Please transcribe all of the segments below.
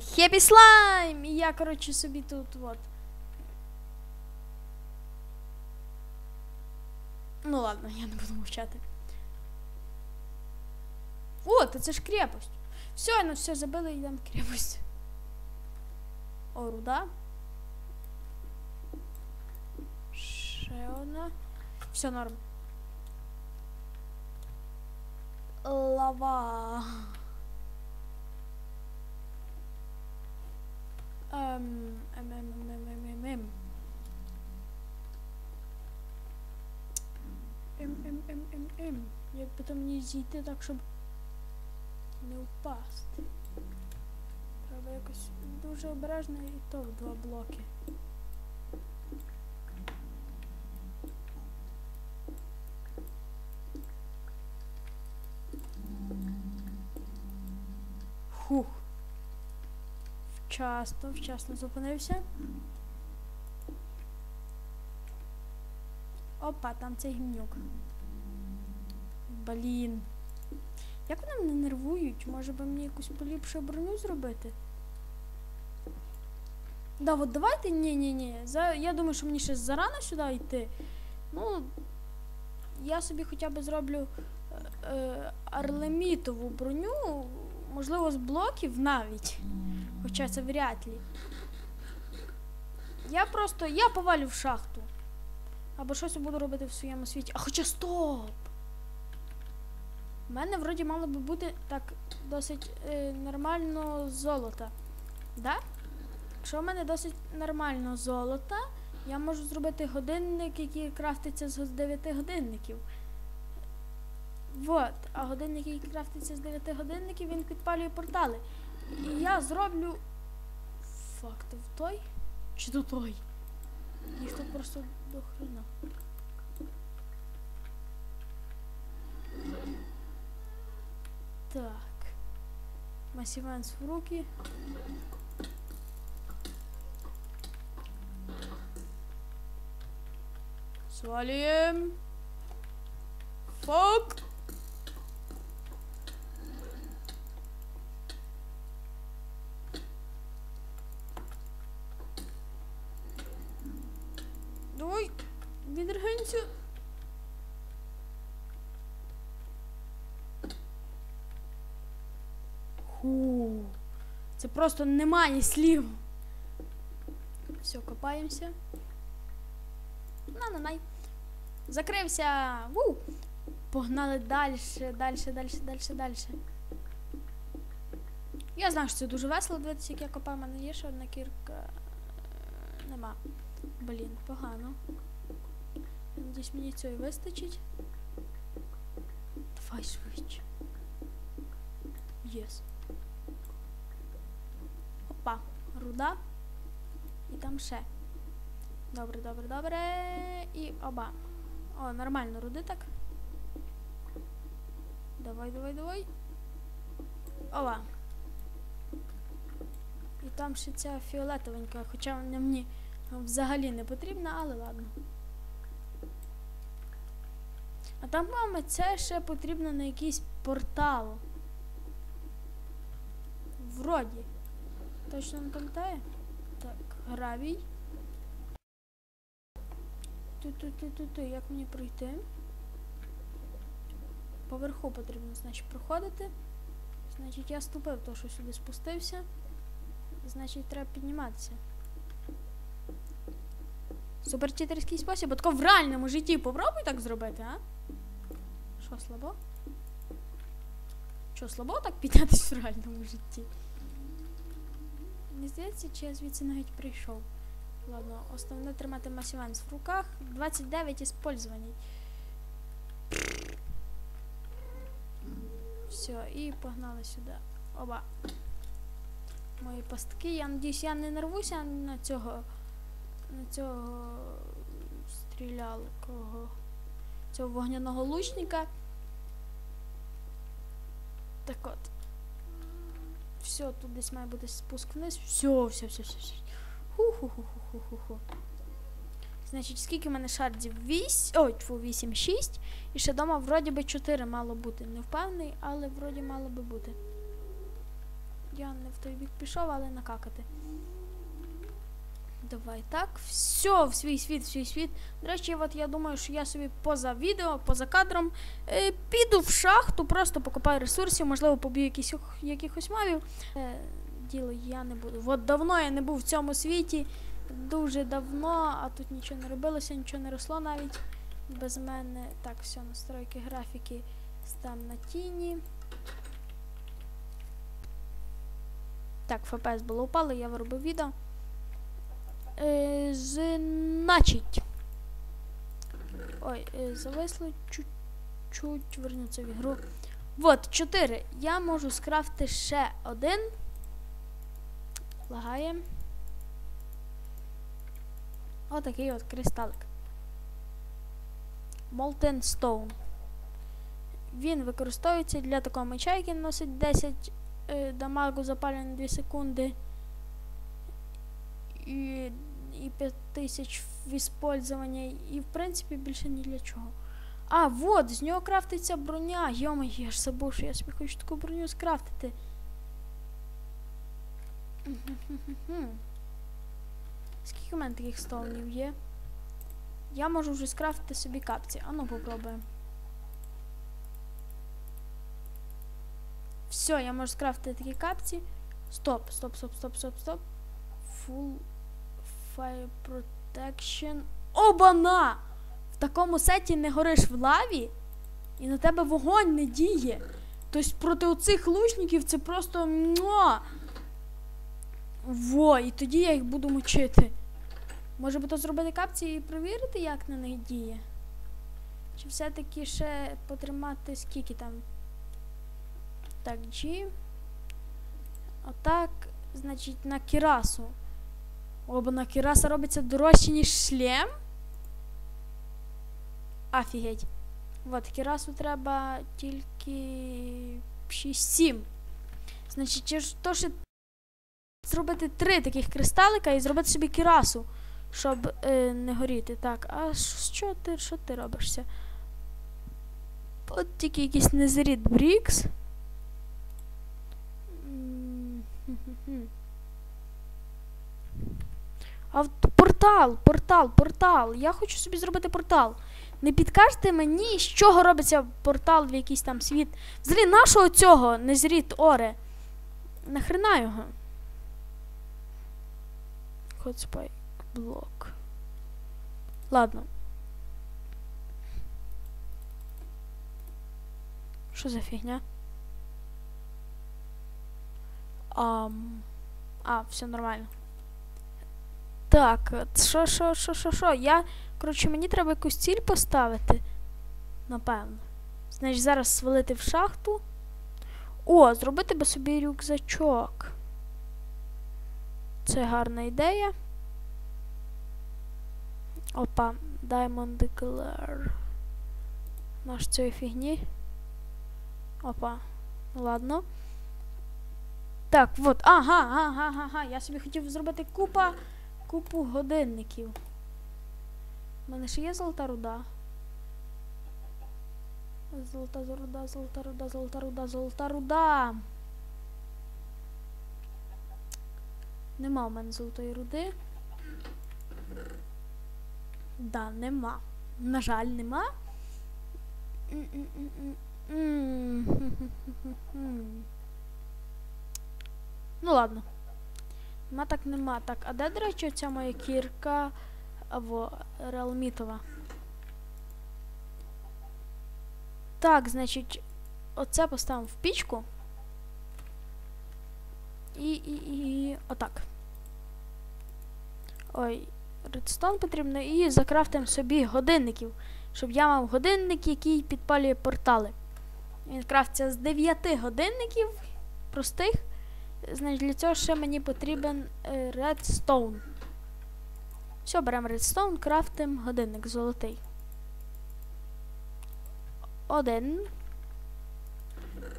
Хеппі Слайм! І я, коротше, собі тут от. Ну ладно, я не буду мовчати. О, та це ж крепость. Все, ну все, забили, йдемо в крепость. О, руда. Ще одна. Все норм. Лава. Як би там мені зійти так, щоб не впасти. Треба якось дуже обережно і то в два блоки. Хух. Вчасно, вчасно зупинився. Опа, там цей гімнюк. Блін. Як вони мене нервують? Може би мені якусь поліпшу броню зробити? Да, от давайте. Ні, ні, ні. За... Я думаю, що мені ще зарано сюди йти. Ну, я собі хоча б зроблю е, е, арлемітову броню, можливо, з блоків навіть. Хоча вряд ли. Я просто. Я повалю в шахту. Або щось буду робити в своєму світі. А хоча стоп! У мене вроді мало би бути так досить е, нормально золота. Да? Якщо в мене досить нормально золота, я можу зробити годинник, який крафтиться з 9 годинників. Вот. А годинник, який крафтиться з 9 годинників, він підпалює портали. І я зроблю. Фак, то в той? Чи то той? Їх тут просто до хрена. Так. Масівенс в руки. Свалим. Фак. Просто немає слів. Все, копаємося. На, на, най. Закрився. Ву. Погнали далі, далі, далі, далі, далі. Я знаю, що це дуже весело дивитися, як я копаю, У мене є ще одна кірка. Нема. Блін, погано. Надіюсь, мені цього і вистачить. Давай швидше. Єс. Опа, руда. І там ще. Добре, добре, добре. І оба. О, нормально, руди так. Давай, давай, давай. Ова. І там ще ця фіолетовенька, хоча вона мені взагалі не потрібна, але ладно. А там, мама, це ще потрібно на якийсь портал. Вроді. Точно не пам'ятаю? Так, гравій. Ту-ту-ту-ту-ту, як мені пройти? Поверху потрібно, значить, проходити. Значить, я ступив, то що сюди спустився. Значить, треба підніматися. Суперчитерський спосіб, тако в реальному житті попробуй так зробити, а? Що, слабо? Що, слабо так піднятися в реальному житті? Не здається, чи я звідси навіть прийшов. Ладно, основне тримати масіванс в руках. 29 іспользований. Все, і погнали сюди. Оба. Мої пастки. Я надіюсь, я не нарвуся на цього. На цього стрілялкого. Цього вогняного лучника. Так от. Все, тут десь має бути спуск вниз. Все, все, все, все, все. Ху-ху-ху-ху-ху-ху. Значить, скільки в мене шардів? 8. Ой, тьфу, 8, 6. І ще дома вроді би 4 мало бути. Не впевнений, але вроді мало би бути. я не в той бік пішов, але накакати. Давай так. Все, в свій світ, в свій світ. До речі, от я думаю, що я собі поза відео, поза кадром е, піду в шахту, просто покопаю ресурсів, можливо, поб'ю якісь, якихось мавів. Е, діло я не буду. От давно я не був в цьому світі. Дуже давно, а тут нічого не робилося, нічого не росло навіть без мене. Так, все, настройки графіки стан на тіні. Так, FPS було упало, я виробив відео. Е, значить. Ой, е, зависло чуть-чуть, вернуться в ігру. Вот, 4. Я можу скрафти ще один. Лагає. Отакий от кристалик. Molten Stone. Він використовується для такого меча, який носить 10 е, дамагу запалення на 2 секунди. І, і 5000 в іспользування. І в принципі більше ні для чого. А, вот, з нього крафтиться броня. Йома, я ж забув, що я собі хочу таку броню скрафтити. Скільки у мене таких стоунів є? Я можу вже скрафтити собі капці. Ану попробуємо. Все, я можу скрафтити такі капці. Стоп, стоп, стоп, стоп, стоп, стоп. Full Fire Protection. Обана! В такому сеті не гориш в лаві, і на тебе вогонь не діє. Тобто проти оцих лучників це просто. Муа! Во, і тоді я їх буду мочити. Може би то зробити капці і перевірити, як на них діє? Чи все-таки ще потримати скільки там? Так, G. Отак, значить, на кірасу. О, бо кіраса робиться дорожче, ніж шлем. Офігеть. От, кірасу треба тільки 6-7. Значить, то, що зробити три таких кристалика і зробити собі кірасу, щоб е, не горіти. Так, а що ти що ти робишся? От тільки якийсь незрід Брікс. А портал, портал, портал. Я хочу собі зробити портал. Не підкажете мені, з чого робиться портал в якийсь там світ. Взагалі, нашого цього незрід Оре. Нахрена його? Хотспайк блок. Ладно. Що за фігня? Ам... А, все нормально. Так, що, що, що, що, що? Я. Коротше, мені треба якусь ціль поставити. Напевно. Значить, зараз свалити в шахту. О, зробити би собі рюкзачок. Це гарна ідея. Опа, Diamond Declare. Наш цієї фігні. Опа. Ладно. Так, от. Ага, ага, ага, ага. Я собі хотів зробити купа, купу годинників. У мене ще є золота руда. Золота руда, золота руда, золота руда, золота руда. Нема у мене золотої руди. Да, нема. На жаль, нема. Ну ладно. Нема так нема. Так, а де, до речі, оця моя кірка або реалмітова? Так, значить, оце поставимо в пічку. І, і, і, отак. Ой, редстон потрібно і закрафтимо собі годинників. Щоб я мав годинник, який підпалює портали. Він крафтиться з 9 годинників простих. Значить, для цього ще мені потрібен редстоун. Все, беремо редстоун, крафтимо годинник золотий. Один.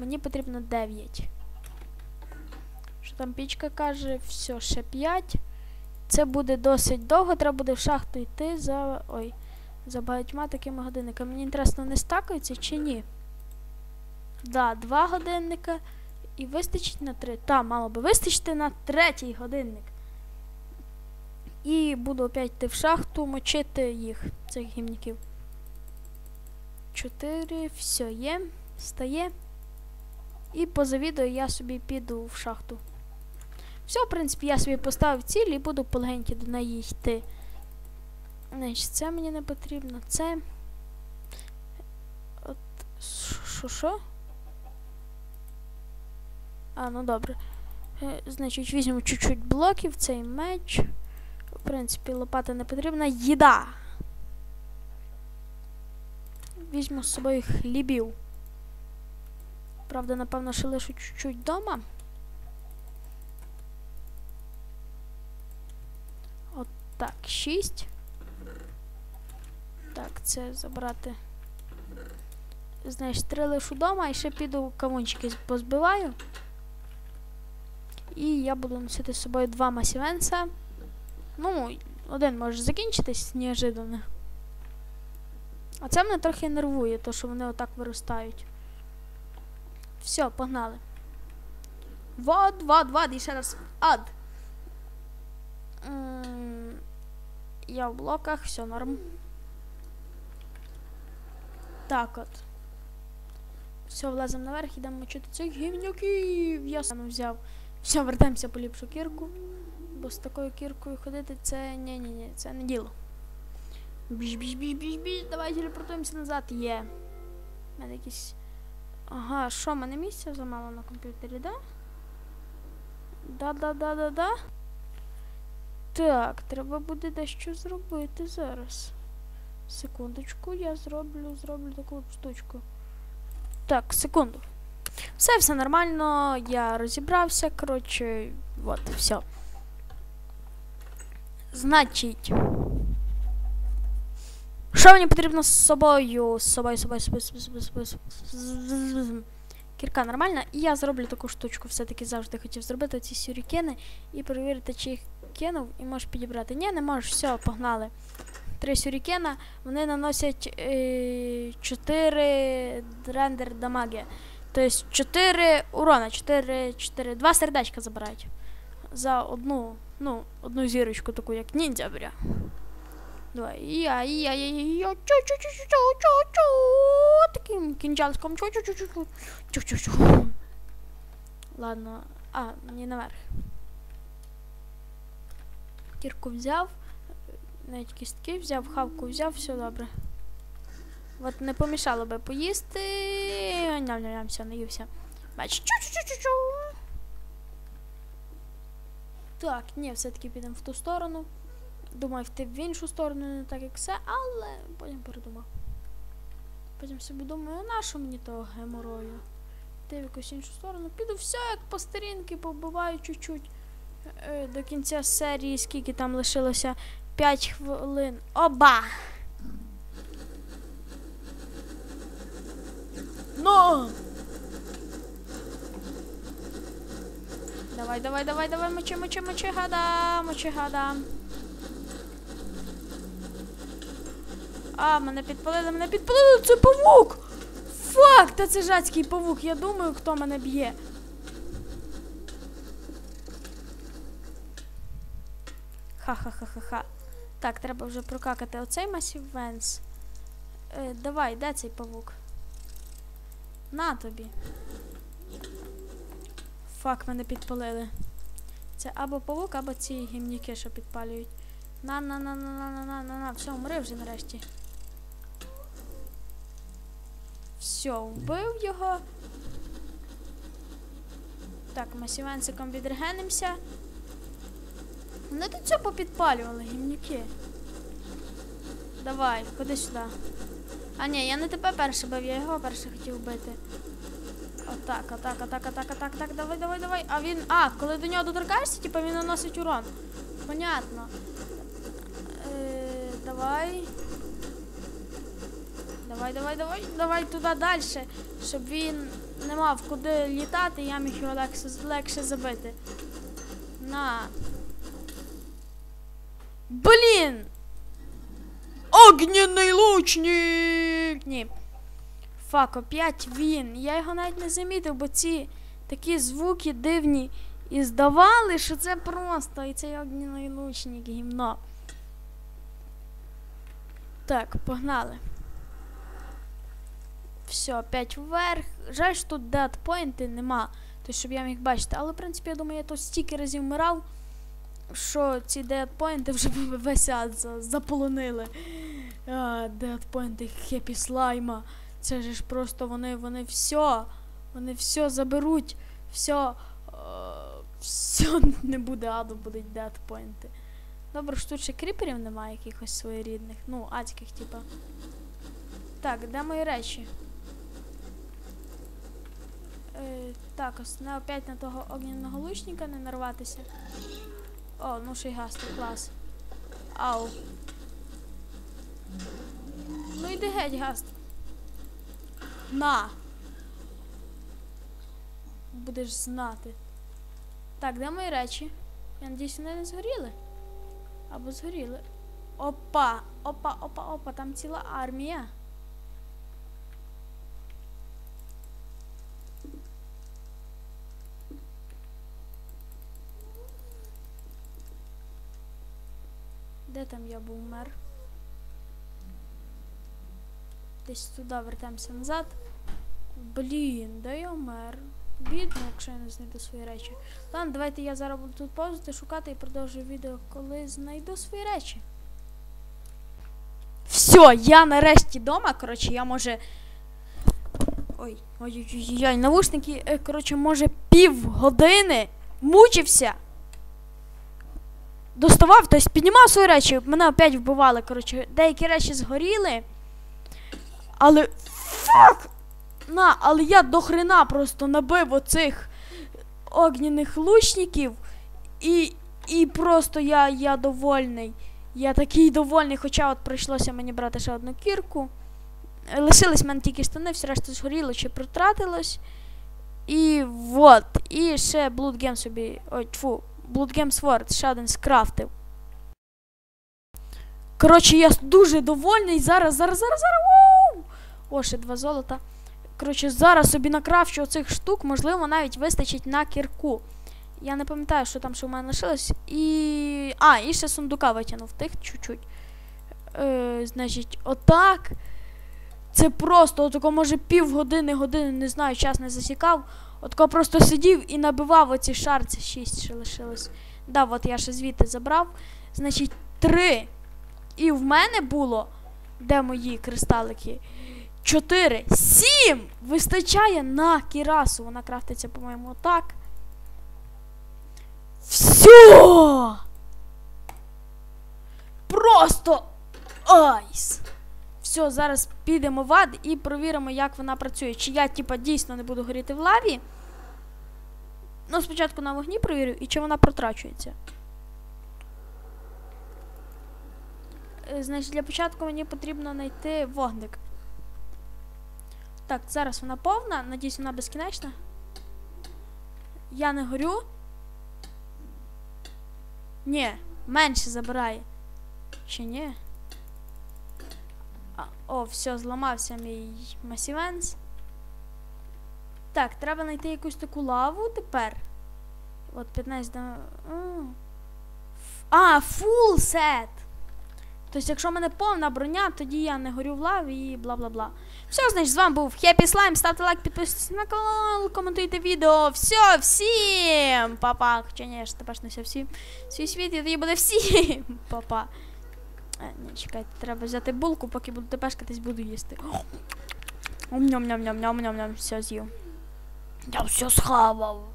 Мені потрібно 9. Що там пічка каже? Все, ще 5. Це буде досить довго, треба буде в шахту йти за. Ой, за багатьма такими годинниками. Мені інтересно, не стакаються чи ні? Да, два годинника. І вистачить на три. Та, мало би вистачити на третій годинник. І буду опять йти в шахту мочити їх, цих гімніків. Чотири, все є, стає. І поза відео я собі піду в шахту. Все, в принципі, я собі поставив ціль і буду полегеньки до неї йти. Значить, це мені не потрібно. Це. От. Що що? А, ну добре. Е, Значить, візьмемо чуть-чуть блоків, цей меч. В принципі, лопата не потрібна. Їда. Візьму з собою хлібів. Правда, напевно, ще лишу чуть-чуть вдома. От так, шість. Так, це забрати. Знаєш, три лишу вдома і ще піду кавунчики позбиваю. І я буду носити з собою два масівенса. Ну, один може закінчитись неожиданно. А це мене трохи нервує, то що вони отак виростають. Все, погнали. Вод, вод, вод, і ще раз ад. Я в блоках, все норм. Так от. Все, влазимо наверх, ідемо мочити цих гівнюків. Я сам взяв. Все, вертаємося по ліпшу кірку. Бо з такою кіркою ходити це ні-ні-ні, це не діло. Біж, біж, біж, біж, біж, давай телепортуємося назад. Є. У мене якісь. Ага, що, мене місця замало на комп'ютері, да? Да-да-да-да-да. Так, треба буде дещо зробити зараз. Секундочку, я зроблю, зроблю таку штучку. Так, секунду. Все, все нормально, я розібрався, коротше, от, все. Значить. Що мені потрібно з собою? З собою, з собою, з собою, з. Кірка нормальна. І я зроблю таку штучку, все-таки завжди хотів зробити ці сюрікени і перевірити, чи їх кинув і можеш підібрати. Ні, не можеш, все, погнали. Три сюрікена, вони наносять е, 4 рендер дамаги. Тобто 4 урона, 4, 4, 2 сердечка забирають. За одну, ну, одну зірочку таку, як ніндзя бере. Давай. Я, я, я, я, чу, чу, чу, чу, чу, чу, чу, таким кінчалском. Чу, чу, чу, чу, чу, чу, чу, чу. Ладно. А, мені наверх. Кірку взяв. Навіть кістки взяв, хавку взяв, все добре. От не помішало би поїсти. Ням-ням-ням, все, наївся. Бач, чу-чу-чу-чу-чу. Так, ні, все-таки підемо в ту сторону. Думав йти в іншу сторону, не так як все, але потім передумав. Потім собі думаю, на що мені того геморою? Йти в якусь іншу сторону. Піду все як по старінки, побиваю чуть-чуть. Е, до кінця серії, скільки там лишилося 5 хвилин. Оба! Ну! Давай, давай, давай, давай, мочи, мочи, мочи, гада, мочи, гада. А, мене підпалили, мене підпалили, це павук! Фак, та це жацький павук, я думаю, хто мене б'є. Ха-ха-ха-ха-ха. Так, треба вже прокакати оцей масів Венс. Е, давай, де цей павук? На тобі. Фак, мене підпалили. Це або павук, або ці гімніки, що підпалюють. На на на на на на на на на Все, умри вже нарешті. Все, вбив його. Так, масівенциком відрегенимося. Вони тут все попідпалювали, гімніки. Давай, ходи сюди. А ні, я не тебе перше бив, я його перше хотів вбити. Отак, отак, отак, отак, отак, так, давай, давай, давай. А він. А, коли до нього доторкаєшся, типу він наносить урон. Понятно. Е, давай. Давай, давай, давай, давай туди далі, щоб він не мав куди літати, я міг його легше, легше забити. На. Блін! Огняний лучник! Ні. Фак, опять він. Я його навіть не замітив, бо ці такі звуки дивні і здавали, що це просто і цей огняний лучник гімно. Так, погнали. Все, опять вверх. Жаль, що тут дедпойнти нема. Тобто, щоб я міг бачити. Але, в принципі, я думаю, я тут стільки разів вмирав, що ці дедпойнти вже весь ад заполонили. Дедпойнти хеппі слайма. Це ж просто вони, вони все. Вони все заберуть. Все. все не буде аду, будуть дедпойнти. Добре, що тут ще кріперів немає якихось своєрідних. Ну, адських, типа. Так, де мої речі? Е, так, ось не опять на того огняного лучника не нарватися. О, ну ще й гаст, клас. Ау. Ну йди геть, гаст. На. Будеш знати. Так, де мої речі? Я надіюсь, вони не згоріли. Або згоріли. Опа! Опа, опа, опа, там ціла армія. Де там я був мер? Десь туди вертаємося назад. Блін, де я мер? Бідно, якщо я не знайду свої речі. Ладно, давайте я зараз буду тут повзати, шукати і продовжую відео, коли знайду свої речі. Все, я нарешті вдома. Коротше, я може. Ой, ой-ой-ой, навушники, е, коротше, може, півгодини мучився. Доставав, тобто піднімав свої речі, мене опять вбивали. Коротше, деякі речі згоріли. Але. Фак! На, але я до хрена просто набив оцих огняних лучників. І. І просто я, я довольний. Я такий довольний, хоча от прийшлося мені брати ще одну кірку. Лишились в мене тільки штани, все решта згоріло чи протратилось. І вот. І ще Blood Game собі. Ой, тьфу, Blood Game Sword ще один скрафтив. Коротше, я дуже довольний. Зараз, зараз, зараз, зараз. О, ще два золота. Коротше, зараз собі накрафчу оцих штук, можливо, навіть вистачить на кірку. Я не пам'ятаю, що там ще в мене лишилось. І. А, і ще сундука витягнув тих чуть-чуть. Е, значить, отак. Це просто, отако, може, півгодини, години, не знаю, час не засікав. Отако просто сидів і набивав оці шарці. Шість ще лишилось. Да, от я ще звідти забрав. Значить, три. І в мене було. Де мої кристалики? Чотири. Сім! Вистачає на кірасу. Вона крафтиться, по-моєму, отак. Все! Просто айс! Все, зараз підемо в ад і провіримо, як вона працює. Чи я, типа, дійсно не буду горіти в лаві. Ну, спочатку на вогні провірю, і чи вона протрачується. Е, Значить, для початку мені потрібно знайти вогник. Так, зараз вона повна, надіюсь, вона безкінечна. Я не горю. Ні, менше забирає. Чи ні? А, о, все, зламався мій масівенс. Так, треба знайти якусь таку лаву тепер. От 15 до. А, фул сет! Тобто, якщо в мене повна броня, тоді я не горю в лаві і бла бла бла. Все, значить, з вами був Happy Slime. Ставте лайк, підписуйтесь на канал, коментуйте відео. Все, всім! Папа. Хоча ні, я ж тепер не все всім. Свій світ, і тоді буде всім. Папа. Е, ні, чекайте, треба взяти булку, поки буду тепешкатись, буду їсти. Ням-ням-ням-ням-ням-ням, все з'їв. Я все схавав.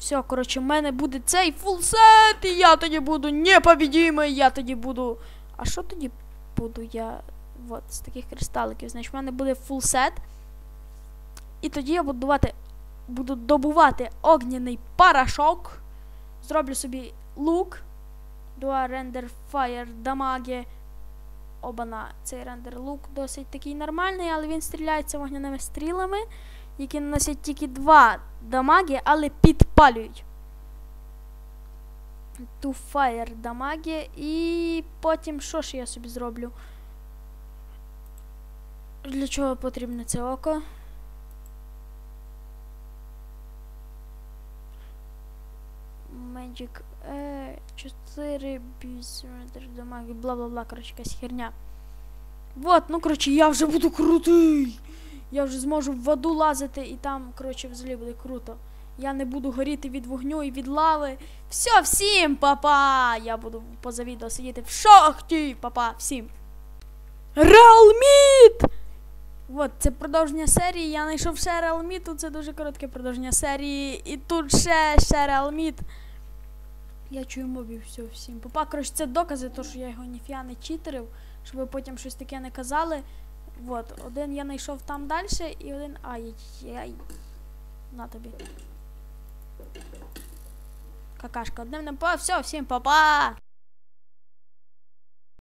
Все, коротше, в мене буде цей фулсет, і я тоді буду непобідімий, я тоді буду. А що тоді буду я? От, з таких кристаликів. Значить, в мене буде фулсет. І тоді я буду давати, буду добувати огняний порошок. Зроблю собі лук. Дуа рендер фаєр дамаги. Обана, цей рендер лук досить такий нормальний, але він стріляється вогняними стрілами, які наносять тільки 2 дамаги, але підпалюють. Ту fire дамаги. І потім що ж я собі зроблю? Для чого потрібно це око? Magic е, 4 без дамаги, бла-бла-бла, короче, якась херня. Вот, ну короче, я вже буду крутий! Я вже зможу в воду лазити і там, коротше, взагалі буде круто. Я не буду горіти від вогню і від лави. Все, всім, папа! Я буду поза відео сидіти в шахті, папа, всім. Реалміт! От, це продовження серії. Я знайшов ще Реалміт, тут це дуже коротке продовження серії. І тут ще, ще Реалміт. Я чую мобів, все, всім. Папа, коротше, це докази, то, що я його ніфіга не читерив, щоб ви потім щось таке не казали. От, один я знайшов там далі, і один. Ай-яй-яй. На тобі. Какашка, одним не по. Все, всім па-па!